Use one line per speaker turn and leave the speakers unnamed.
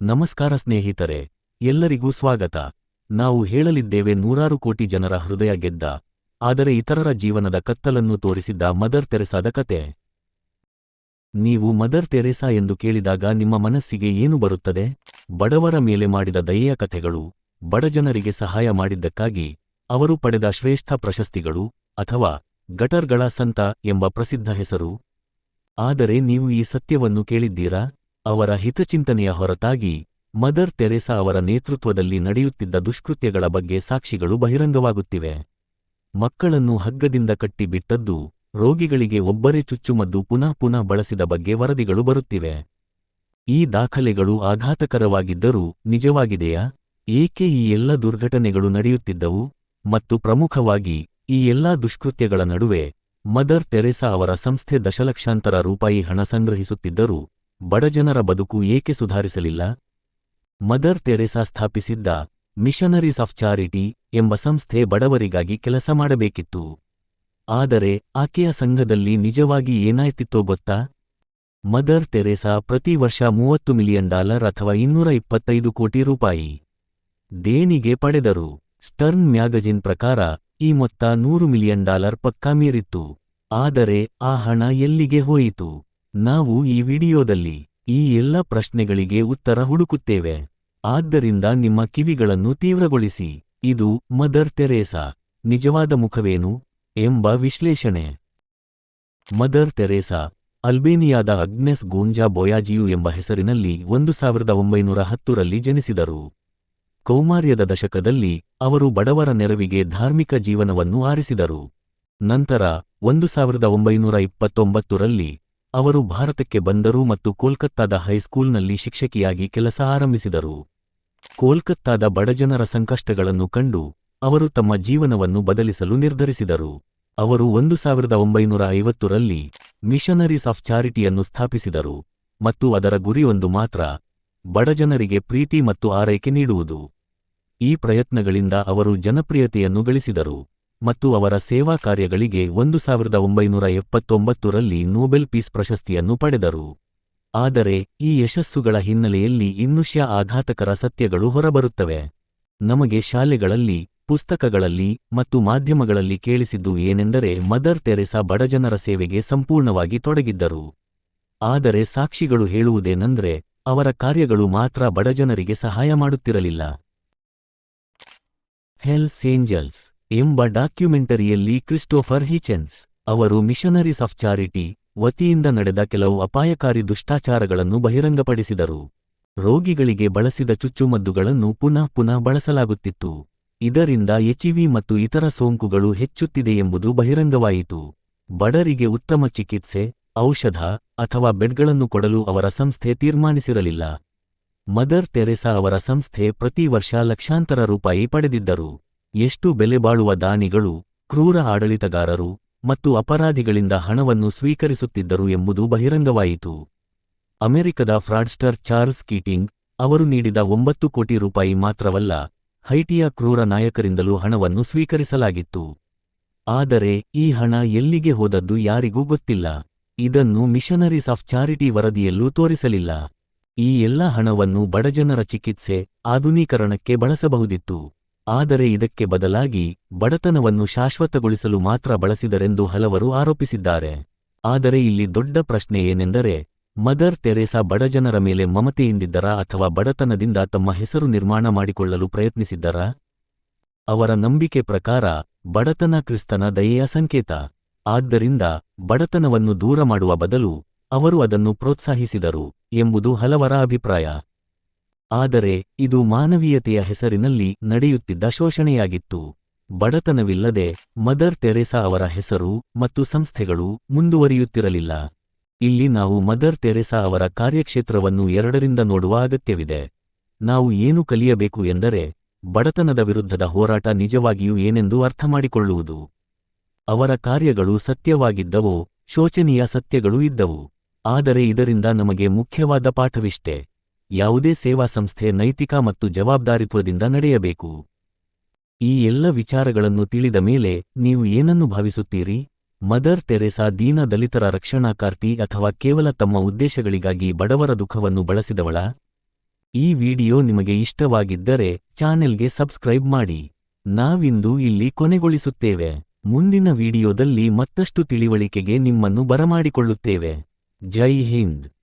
ನಮಸ್ಕಾರ ಸ್ನೇಹಿತರೆ, ಎಲ್ಲರಿಗೂ ಸ್ವಾಗತ. ನಾವು ಹೇಳಲಿದ್ದೇವೆ ನೂರಾರು ಕೋಟಿ ಜನರ ಹೃದಯ ಗೆದ್ದ, ಆದರೆ ಇತರರ ಜೀವನದ ಕತ್ತಲನ್ನು ತೋರಿಸಿದ್ದ ಮದರ್ ತೆರೆಸಾದ ಕತೆ. ನೀವು ಮದರ್ ತೆರೆಸಾ ಎಂದು ಕೇಳಿದಾಗ ನಿಮ್ಮ ಮನಸ್ಸಿಗೆ ಏನು ಬರುತ್ತದೆ? ಬಡವರ ಮೇಲೆ ಮಾಡಿದ ದಯೆಯ ಕಥೆಗಳು ಬಡಜನರಿಗೆ ಸಹಾಯ ಮಾಡಿದ್ದಕ್ಕಾಗಿ, ಅವರು ಪಡೆದ ಶ್ರೇಷ್ಠ ಪ್ರಶಸ್ತಿಗಳು, ಅಥವಾ ಗಟರ್ಗಳ ಸಂತ ಎಂಬ ಪ್ರಸಿದ್ಧ ಹೆಸರು. ಆದರೆ ನೀವು ಈ ಸತ್ಯವನ್ನು ಕೇಳಿದ್ದೀರಾ? ಅವರ ಹಿತಚಿಂತನೆಯ ಹೊರತಾಗಿ ಮದರ್ ತೆರೆಸಾ ಅವರ ನೇತೃತ್ವದಲ್ಲಿ ನಡೆಯುತ್ತಿದ್ದ ದುಷ್ಕೃತ್ಯಗಳ ಬಗ್ಗೆ ಸಾಕ್ಷಿಗಳು ಬಹಿರಂಗವಾಗುತ್ತಿವೆ. ಮಕ್ಕಳನ್ನು ಹಗ್ಗದಿಂದ ಕಟ್ಟಿಬಿಟ್ಟದ್ದು ರೋಗಿಗಳಿಗೆ ಒಬ್ಬರೇ ಚುಚ್ಚುಮದ್ದು ಪುನಃ ಪುನಃ ಬಳಸಿದ ಬಗ್ಗೆ ವರದಿಗಳು ಬರುತ್ತಿವೆ. ಈ ದಾಖಲೆಗಳು ಆಘಾತಕರವಾಗಿದ್ದರೂ ನಿಜವಾಗಿದೆಯಾ? ಏಕೆ ಈ ಎಲ್ಲ ದುರ್ಘಟನೆಗಳು ನಡೆಯುತ್ತಿದ್ದವು? ಮತ್ತು ಪ್ರಮುಖವಾಗಿ ಈ ಎಲ್ಲಾ ದುಷ್ಕೃತ್ಯಗಳ ನಡುವೆ ಮದರ್ ತೆರೆಸಾ ಅವರ ಸಂಸ್ಥೆ ದಶಲಕ್ಷಾಂತರ ರೂಪಾಯಿ ಹಣ ಸಂಗ್ರಹಿಸುತ್ತಿದ್ದರೂ ಬಡಜನರ ಬದುಕು ಏಕೆ ಸುಧಾರಿಸಲಿಲ್ಲ? ಮದರ್ ತೆರೆಸಾ ಸ್ಥಾಪಿಸಿದ್ದ ಮಿಷನರೀಸ್ ಆಫ್ ಚಾರಿಟಿ ಎಂಬ ಸಂಸ್ಥೆ ಬಡವರಿಗಾಗಿ ಕೆಲಸ ಮಾಡಬೇಕಿತ್ತು. ಆದರೆ ಆಕೆಯ ಸಂಘದಲ್ಲಿ ನಿಜವಾಗಿ ಏನಾಯ್ತಿತ್ತೋ ಗೊತ್ತಾ? ಮದರ್ ತೆರೆಸಾ ಪ್ರತಿ ವರ್ಷ ಮೂವತ್ತು ಮಿಲಿಯನ್ ಡಾಲರ್ ಅಥವಾ ಇನ್ನೂರ ಇಪ್ಪತ್ತೈದು ಕೋಟಿ ರೂಪಾಯಿ ದೇಣಿಗೆ ಪಡೆದರು. ಸ್ಟರ್ನ್ ಮ್ಯಾಗಜಿನ್ ಪ್ರಕಾರ ಈ ಮೊತ್ತ ನೂರು ಮಿಲಿಯನ್ ಡಾಲರ್ ಪಕ್ಕಾ ಮೀರಿತ್ತು. ಆದರೆ ಆ ಹಣ ಎಲ್ಲಿಗೆ ಹೋಯಿತು? ನಾವು ಈ ವಿಡಿಯೋದಲ್ಲಿ ಈ ಎಲ್ಲ ಪ್ರಶ್ನೆಗಳಿಗೆ ಉತ್ತರ ಹುಡುಕುತ್ತೇವೆ. ಆದ್ದರಿಂದ ನಿಮ್ಮ ಕಿವಿಗಳನ್ನು ತೀವ್ರಗೊಳಿಸಿ. ಇದು ಮದರ್ ತೆರೇಸಾ. ನಿಜವಾದ ಮುಖವೇನು? ಎಂಬ ವಿಶ್ಲೇಷಣೆ. ಮದರ್ ತೆರೇಸಾ, ಅಲ್ಬೇನಿಯಾದ ಅಗ್ನೆಸ್ ಗೋಂಜಾ ಬೊಯಾಜಿಯು ಎಂಬ ಹೆಸರಿನಲ್ಲಿ ಒಂದು ಸಾವಿರದ ಒಂಬೈನೂರ ಹತ್ತರಲ್ಲಿ ಜನಿಸಿದರು. ಕೌಮಾರ್ಯದ ದಶಕದಲ್ಲಿ ಅವರು ಬಡವರ ನೆರವಿಗೆ ಧಾರ್ಮಿಕ ಜೀವನವನ್ನು ಆರಿಸಿದರು. ನಂತರ ಒಂದು ಸಾವಿರದ ಒಂಬೈನೂರ ಇಪ್ಪತ್ತೊಂಬತ್ತರಲ್ಲಿ ಅವರು ಭಾರತಕ್ಕೆ ಬಂದರು ಮತ್ತು ಕೋಲ್ಕತ್ತಾದ ಹೈಸ್ಕೂಲ್ನಲ್ಲಿ ಶಿಕ್ಷಕಿಯಾಗಿ ಕೆಲಸ ಆರಂಭಿಸಿದರು. ಕೋಲ್ಕತ್ತಾದ ಬಡಜನರ ಸಂಕಷ್ಟಗಳನ್ನು ಕಂಡು ಅವರು ತಮ್ಮ ಜೀವನವನ್ನು ಬದಲಿಸಲು ನಿರ್ಧರಿಸಿದರು. ಅವರು ಒಂದು ಸಾವಿರದ ಒಂಬೈನೂರ ಐವತ್ತರಲ್ಲಿ ಮಿಷನರೀಸ್ ಆಫ್ ಚಾರಿಟಿಯನ್ನು ಸ್ಥಾಪಿಸಿದರು ಮತ್ತು ಅದರ ಗುರಿಯೊಂದು ಮಾತ್ರ ಬಡಜನರಿಗೆ ಪ್ರೀತಿ ಮತ್ತು ಆರೈಕೆ ನೀಡುವುದು. ಈ ಪ್ರಯತ್ನಗಳಿಂದ ಅವರು ಜನಪ್ರಿಯತೆಯನ್ನು ಗಳಿಸಿದರು. ಮತ್ತು ಅವರ ಸೇವಾ ಕಾರ್ಯಗಳಿಗೆ ಒಂದು ಸಾವಿರದ ಒಂಬೈನೂರ ಎಪ್ಪತ್ತೊಂಬತ್ತರಲ್ಲಿ ನೊಬೆಲ್ ಪೀಸ್ ಪ್ರಶಸ್ತಿಯನ್ನು ಪಡೆದರು. ಆದರೆ, ಈ ಯಶಸ್ಸುಗಳ ಹಿನ್ನೆಲೆಯಲ್ಲಿ ಇನ್ನುಷ್ಯ ಆಘಾತಕರ ಸತ್ಯಗಳು ಹೊರಬರುತ್ತವೆ. ನಮಗೆ ಶಾಲೆಗಳಲ್ಲಿ, ಪುಸ್ತಕಗಳಲ್ಲಿ ಮತ್ತು ಮಾಧ್ಯಮಗಳಲ್ಲಿ ಕೇಳಿಸಿದ್ದು ಏನೆಂದರೆ ಮದರ್ ತೆರೆಸಾ ಬಡಜನರ ಸೇವೆಗೆ ಸಂಪೂರ್ಣವಾಗಿ ತೊಡಗಿದ್ದರು. ಆದರೆ ಸಾಕ್ಷಿಗಳು ಹೇಳುವುದೇನೆಂದ್ರೆ, ಅವರ ಕಾರ್ಯಗಳು ಮಾತ್ರ ಬಡಜನರಿಗೆ ಸಹಾಯ ಮಾಡುತ್ತಿರಲಿಲ್ಲ. ಹೆಲ್ಸ್ ಏಂಜಲ್ಸ್ ಎಂಬ ಡಾಕ್ಯುಮೆಂಟರಿಯಲ್ಲಿ ಕ್ರಿಸ್ಟೋಫರ್ ಹಿಚೆನ್ಸ್ ಅವರು ಮಿಷನರೀಸ್ ಆಫ್ ಚಾರಿಟಿ ವತಿಯಿಂದ ನಡೆದ ಕೆಲವು ಅಪಾಯಕಾರಿ ದುಷ್ಟಾಚಾರಗಳನ್ನು ಬಹಿರಂಗಪಡಿಸಿದರು. ರೋಗಿಗಳಿಗೆ ಬಳಸಿದ ಚುಚ್ಚುಮದ್ದುಗಳನ್ನು ಪುನಃ ಪುನಃ ಬಳಸಲಾಗುತ್ತಿತ್ತು. ಇದರಿಂದ ಎಚ್ಇವಿ ಮತ್ತು ಇತರ ಸೋಂಕುಗಳು ಹೆಚ್ಚುತ್ತಿದೆ ಎಂಬುದು ಬಹಿರಂಗವಾಯಿತು. ಬಡರಿಗೆ ಉತ್ತಮ ಚಿಕಿತ್ಸೆ, ಔಷಧ ಅಥವಾ ಬೆಡ್ಗಳನ್ನು ಕೊಡಲು ಅವರ ಸಂಸ್ಥೆ ತೀರ್ಮಾನಿಸಿರಲಿಲ್ಲ. ಮದರ್ ತೆರೆಸಾ ಅವರ ಸಂಸ್ಥೆ ಪ್ರತಿ ವರ್ಷ ಲಕ್ಷಾಂತರ ರೂಪಾಯಿ ಪಡೆದಿದ್ದರು. ಎಷ್ಟು ಬೆಲೆಬಾಳುವ ದಾನಿಗಳು, ಕ್ರೂರ ಆಡಳಿತಗಾರರು ಮತ್ತು ಅಪರಾಧಿಗಳಿಂದ ಹಣವನ್ನು ಸ್ವೀಕರಿಸುತ್ತಿದ್ದರು ಎಂಬುದು ಬಹಿರಂಗವಾಯಿತು. ಅಮೆರಿಕದ ಫ್ರಾಡ್ಸ್ಟರ್ ಚಾರ್ಲ್ಸ್ ಕೀಟಿಂಗ್ ಅವರು ನೀಡಿದ ಒಂಬತ್ತು ಕೋಟಿ ರೂಪಾಯಿ ಮಾತ್ರವಲ್ಲ, ಹೈಟಿಯ ಕ್ರೂರ ನಾಯಕರಿಂದಲೂ ಹಣವನ್ನು ಸ್ವೀಕರಿಸಲಾಗಿತ್ತು. ಆದರೆ, ಈ ಹಣ ಎಲ್ಲಿಗೆ ಹೋದದ್ದು ಯಾರಿಗೂ ಗೊತ್ತಿಲ್ಲ. ಇದನ್ನು ಮಿಷನರೀಸ್ ಆಫ್ ಚಾರಿಟಿ ವರದಿಯಲ್ಲೂ ತೋರಿಸಲಿಲ್ಲ. ಈ ಎಲ್ಲ ಹಣವನ್ನು ಬಡಜನರ ಚಿಕಿತ್ಸೆ, ಆಧುನೀಕರಣಕ್ಕೆ ಬಳಸಬಹುದಿತ್ತು. ಆದರೆ ಇದಕ್ಕೆ ಬದಲಾಗಿ ಬಡತನವನ್ನು ಶಾಶ್ವತಗೊಳಿಸಲು ಮಾತ್ರ ಬಳಸಿದರೆಂದು ಹಲವರು ಆರೋಪಿಸಿದ್ದಾರೆ. ಆದರೆ ಇಲ್ಲಿ ದೊಡ್ಡ ಪ್ರಶ್ನೆ ಏನೆಂದರೆ, ಮದರ್ ತೆರೇಸಾ ಬಡಜನರ ಮೇಲೆ ಮಮತೆಯಿಂದಿದ್ದರಾ ಅಥವಾ ಬಡತನದಿಂದ ತಮ್ಮ ಹೆಸರು ನಿರ್ಮಾಣ ಮಾಡಿಕೊಳ್ಳಲು ಪ್ರಯತ್ನಿಸಿದ್ದರಾ? ಅವರ ನಂಬಿಕೆ ಪ್ರಕಾರ, ಬಡತನ ಕ್ರಿಸ್ತನ ದಯೆಯ ಸಂಕೇತ. ಆದ್ದರಿಂದ ಬಡತನವನ್ನು ದೂರ ಮಾಡುವ ಬದಲು ಅವರು ಅದನ್ನು ಪ್ರೋತ್ಸಾಹಿಸಿದರು ಎಂಬುದು ಹಲವರ ಅಭಿಪ್ರಾಯ. ಆದರೆ ಇದು ಮಾನವೀಯತೆಯ ಹೆಸರಿನಲ್ಲಿ ನಡೆಯುತ್ತಿದ್ದ ಶೋಷಣೆಯಾಗಿತ್ತು. ಬಡತನವಿಲ್ಲದೆ ಮದರ್ ತೆರೆಸಾ ಅವರ ಹೆಸರು ಮತ್ತು ಸಂಸ್ಥೆಗಳು ಮುಂದುವರಿಯುತ್ತಿರಲಿಲ್ಲ. ಇಲ್ಲಿ ನಾವು ಮದರ್ ತೆರೆಸಾ ಅವರ ಕಾರ್ಯಕ್ಷೇತ್ರವನ್ನು ಎರಡರಿಂದ ನೋಡುವ ಅಗತ್ಯವಿದೆ. ನಾವು ಏನು ಕಲಿಯಬೇಕು ಎಂದರೆ ಬಡತನದ ವಿರುದ್ಧದ ಹೋರಾಟ ನಿಜವಾಗಿಯೂ ಏನೆಂದು ಅರ್ಥಮಾಡಿಕೊಳ್ಳುವುದು. ಅವರ ಕಾರ್ಯಗಳು ಸತ್ಯವಾಗಿದ್ದವೋ, ಶೋಚನೀಯ ಸತ್ಯಗಳೂ ಇದ್ದವು. ಆದರೆ ಇದರಿಂದ ನಮಗೆ ಮುಖ್ಯವಾದ ಪಾಠವಿಷ್ಟೇ. ಯಾವುದೇ ಸೇವಾ ಸಂಸ್ಥೆ ನೈತಿಕ ಮತ್ತು ಜವಾಬ್ದಾರಿತ್ವದಿಂದ ನಡೆಯಬೇಕು. ಈ ಎಲ್ಲ ವಿಚಾರಗಳನ್ನು ತಿಳಿದ ಮೇಲೆ ನೀವು ಏನನ್ನು ಭಾವಿಸುತ್ತೀರಿ? ಮದರ್ ತೆರೆಸಾ ದೀನ ದಲಿತರ ರಕ್ಷಣಾಕಾರ್ತಿ ಅಥವಾ ಕೇವಲ ತಮ್ಮ ಉದ್ದೇಶಗಳಿಗಾಗಿ ಬಡವರ ದುಃಖವನ್ನು ಬಳಸಿದವಳ? ಈ ವಿಡಿಯೋ ನಿಮಗೆ ಇಷ್ಟವಾಗಿದ್ದರೆ ಚಾನೆಲ್ಗೆ ಸಬ್ಸ್ಕ್ರೈಬ್ ಮಾಡಿ. ನಾವಿಂದು ಇಲ್ಲಿ ಕೊನೆಗೊಳಿಸುತ್ತೇವೆ. ಮುಂದಿನ ವಿಡಿಯೋದಲ್ಲಿ ಮತ್ತಷ್ಟು ತಿಳಿವಳಿಕೆಗೆ ನಿಮ್ಮನ್ನು ಬರಮಾಡಿಕೊಳ್ಳುತ್ತೇವೆ. ಜೈ ಹಿಂದ್.